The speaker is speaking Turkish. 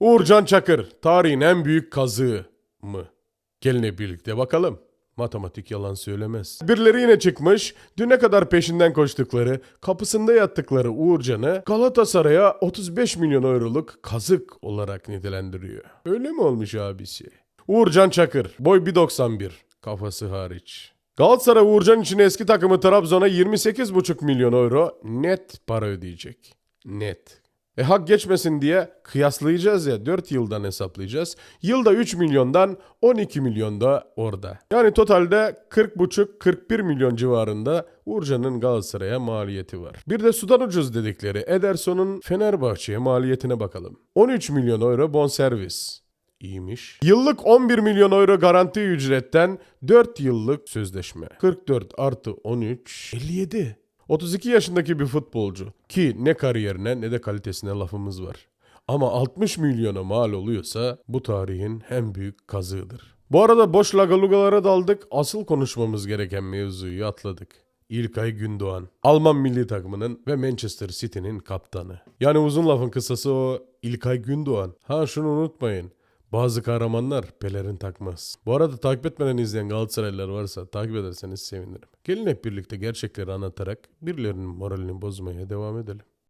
Uğurcan Çakır, tarihin en büyük kazığı mı? Gelin birlikte bakalım. Matematik yalan söylemez. Birileri yine çıkmış, düne kadar peşinden koştukları, kapısında yattıkları Uğurcan'ı Galatasaray'a 35 milyon euroluk kazık olarak nitelendiriyor. Öyle mi olmuş abisi? Uğurcan Çakır, boy 1.91, kafası hariç. Galatasaray Uğurcan için eski takımı Trabzon'a 28,5 milyon euro net para ödeyecek. Net. E hak geçmesin diye kıyaslayacağız ya 4 yıldan hesaplayacağız. Yılda 3 milyondan 12 milyon da orada. Yani totalde 40,5-41 milyon civarında Uğurcan'ın Galatasaray'a maliyeti var. Bir de sudan ucuz dedikleri Ederson'un Fenerbahçe'ye maliyetine bakalım. 13 milyon euro bonservis. İyiymiş. Yıllık 11 milyon euro garanti ücretten 4 yıllık sözleşme. 44 artı 13 57. 32 yaşındaki bir futbolcu ki ne kariyerine ne de kalitesine lafımız var. Ama 60 milyona mal oluyorsa bu tarihin en büyük kazığıdır. Bu arada boş lagalugalara daldık. Asıl konuşmamız gereken mevzuyu atladık. İlkay Gündoğan. Alman milli takımının ve Manchester City'nin kaptanı. Yani uzun lafın kısası o İlkay Gündoğan. Ha şunu unutmayın. Bazı kahramanlar pelerin takmaz. Bu arada takip etmeden izleyen Galatasaraylılar varsa takip ederseniz sevinirim. Gelin hep birlikte gerçekleri anlatarak birilerinin moralini bozmaya devam edelim.